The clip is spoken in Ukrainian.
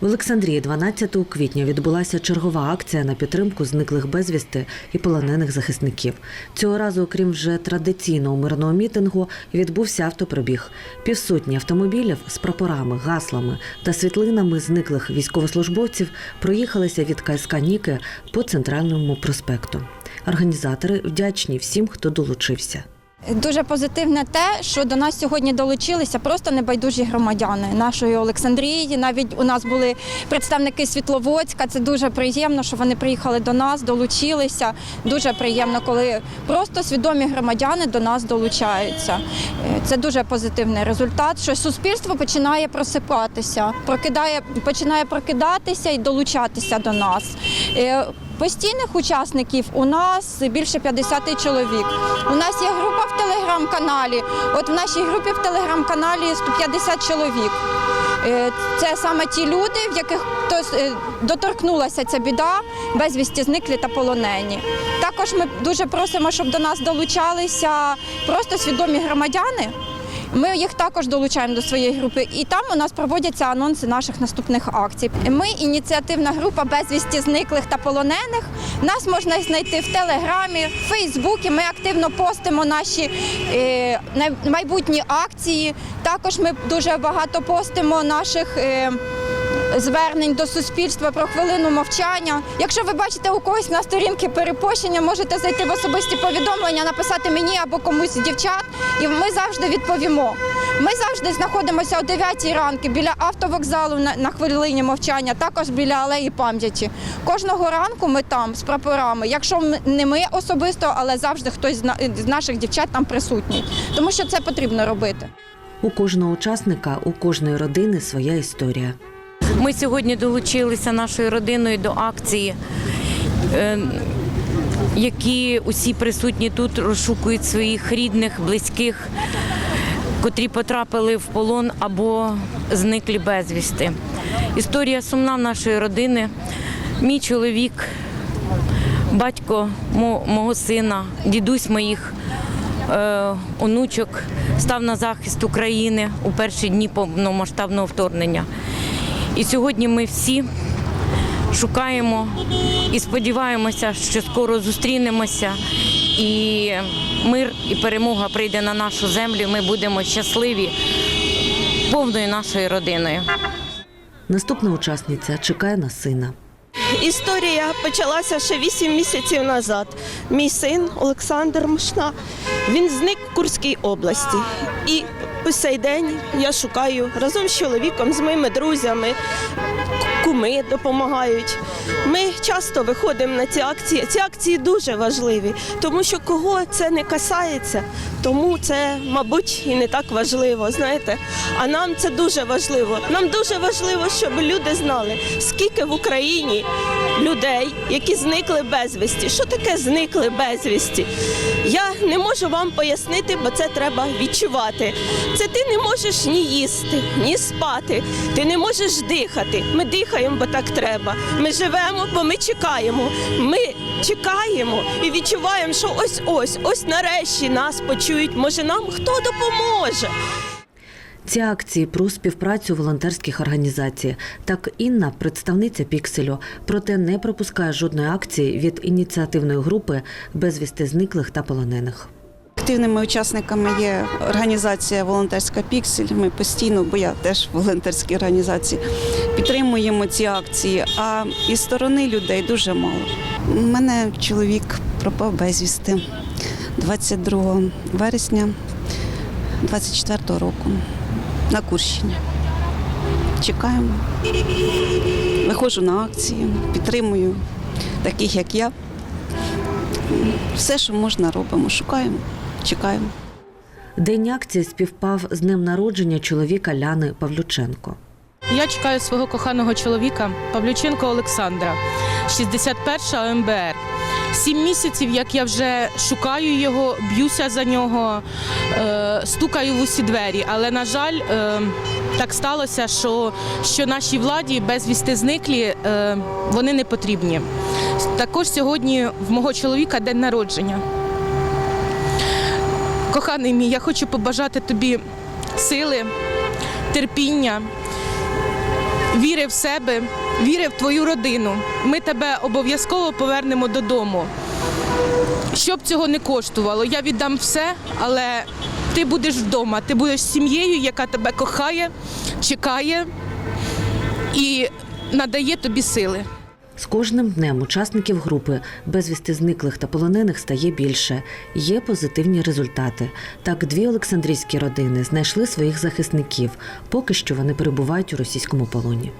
В Олександрії 12 квітня відбулася чергова акція на підтримку зниклих безвісти і полонених захисників. Цього разу, окрім вже традиційного мирного мітингу, відбувся автопробіг. Півсотні автомобілів з прапорами, гаслами та світлинами зниклих військовослужбовців проїхалися від КСК Ніки по центральному проспекту. Організатори вдячні всім, хто долучився. Дуже позитивне те, що до нас сьогодні долучилися просто небайдужі громадяни нашої Олександрії. Навіть у нас були представники Світловодська. Це дуже приємно, що вони приїхали до нас, долучилися. Дуже приємно, коли просто свідомі громадяни до нас долучаються. Е, Це дуже позитивний результат, що суспільство починає просипатися, прокидає, починає прокидатися і долучатися до нас. Постійних учасників у нас більше 50 чоловік. У нас є група в телеграм-каналі. От в нашій групі в телеграм-каналі 150 чоловік. Е, Це саме ті люди, в яких е, доторкнулася ця біда, безвісті зниклі та полонені. Також ми дуже просимо, щоб до нас долучалися просто свідомі громадяни. Ми їх також долучаємо до своєї групи, і там у нас проводяться анонси наших наступних акцій. Ми ініціативна група безвісті зниклих та полонених. Нас можна знайти в Телеграмі, в Фейсбуці. Ми активно постимо наші е, майбутні акції. Також ми дуже багато постимо наших. Е, Звернень до суспільства про хвилину мовчання. Якщо ви бачите у когось на сторінки перепощення, можете зайти в особисті повідомлення, написати мені або комусь дівчат, і ми завжди відповімо. Ми завжди знаходимося о 9 ранку біля автовокзалу на, хвилині мовчання, також біля алеї пам'яті. Кожного ранку ми там з прапорами. Якщо не ми особисто, але завжди хтось з наших дівчат там присутній, тому що це потрібно робити. У кожного учасника, у кожної родини своя історія. Ми сьогодні долучилися нашою родиною до акції, е, які усі присутні тут розшукують своїх рідних, близьких, котрі потрапили в полон або зниклі безвісти. Історія сумна нашої родини. Мій чоловік, батько мого сина, дідусь моїх е, онучок став на захист України у перші дні повномасштабного вторгнення. І сьогодні ми всі шукаємо і сподіваємося, що скоро зустрінемося, і мир і перемога прийде на нашу землю. Ми будемо щасливі повною нашою родиною. Наступна учасниця чекає на сина. Історія почалася ще 8 місяців назад. Мій син Олександр Мушна, він зник в Курській області. І по цей день я шукаю разом з чоловіком, з моїми друзями, куми допомагають. Ми часто виходимо на ці акції. Ці акції дуже важливі, тому що кого це не касається, тому це, мабуть, і не так важливо. Знаєте, а нам це дуже важливо. Нам дуже важливо, щоб люди знали, скільки в Україні людей, які зникли безвісті. Що таке зникли безвісті? Я не можу вам пояснити, бо це треба відчувати. Це ти не можеш ні їсти, ні спати, ти не можеш дихати. Ми дихаємо, бо так треба. Ми живемо, бо ми чекаємо. Ми чекаємо і відчуваємо, що ось ось, ось нарешті нас почують. Може, нам хто допоможе. Ці акції про співпрацю волонтерських організацій. Так Інна, представниця Пікселю, проте не пропускає жодної акції від ініціативної групи безвісти зниклих та полонених. Активними учасниками є організація Волонтерська Піксель. Ми постійно, бо я теж в волонтерській організації, підтримуємо ці акції. А із сторони людей дуже мало. У мене чоловік пропав безвісти 22 вересня 24 року на Курщині. Чекаємо. Виходжу на акції, підтримую таких, як я. Все, що можна, робимо. Шукаємо, чекаємо. День акції співпав з днем народження чоловіка Ляни Павлюченко. Я чекаю свого коханого чоловіка Павлюченко Олександра, 61 ОМБР. Сім місяців, як я вже шукаю його, б'юся за нього, е, стукаю в усі двері. Але, на жаль, е, так сталося, що, що нашій владі безвісти зниклі, е, вони не потрібні. Також сьогодні в мого чоловіка день народження. Коханий мій, я хочу побажати тобі сили, терпіння, віри в себе, віри в твою родину. Ми тебе обов'язково повернемо додому. Щоб цього не коштувало, я віддам все, але ти будеш вдома, ти будеш сім'єю, яка тебе кохає, чекає і надає тобі сили. З кожним днем учасників групи безвісти зниклих та полонених стає більше. Є позитивні результати. Так, дві олександрійські родини знайшли своїх захисників. Поки що вони перебувають у російському полоні.